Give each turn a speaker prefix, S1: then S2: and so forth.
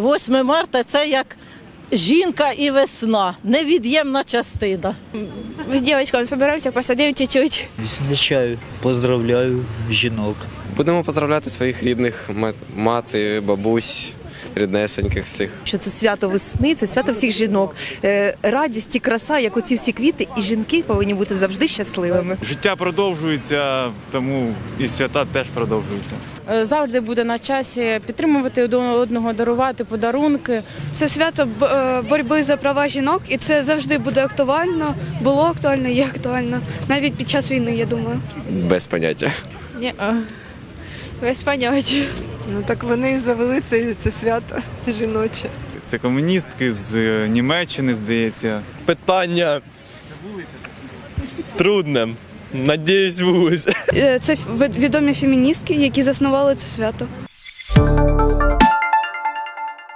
S1: 8 марта це як жінка і весна, невід'ємна частина.
S2: З девочками збираємося, посадимо чуть-чуть.
S3: Відзначаю, поздравляю жінок.
S4: Будемо поздравляти своїх рідних, мати, бабусь, ріднесеньких всіх.
S5: що це свято весни, це свято всіх жінок. Е, Радість і краса, як оці всі квіти, і жінки повинні бути завжди щасливими.
S6: Життя продовжується, тому і свята теж продовжуються.
S7: Е, завжди буде на часі підтримувати один одного, дарувати подарунки.
S2: Це свято е, боротьби за права жінок, і це завжди буде актуально, було актуально і є актуально. Навіть під час війни, я думаю.
S4: Без поняття.
S7: Ні, без поняття.
S5: Ну так вони і завели це, це свято жіноче.
S6: Це комуністки з е, Німеччини, здається.
S8: питання трудне. Надіюсь, вулиця.
S2: Е, Це відомі феміністки, які заснували це свято.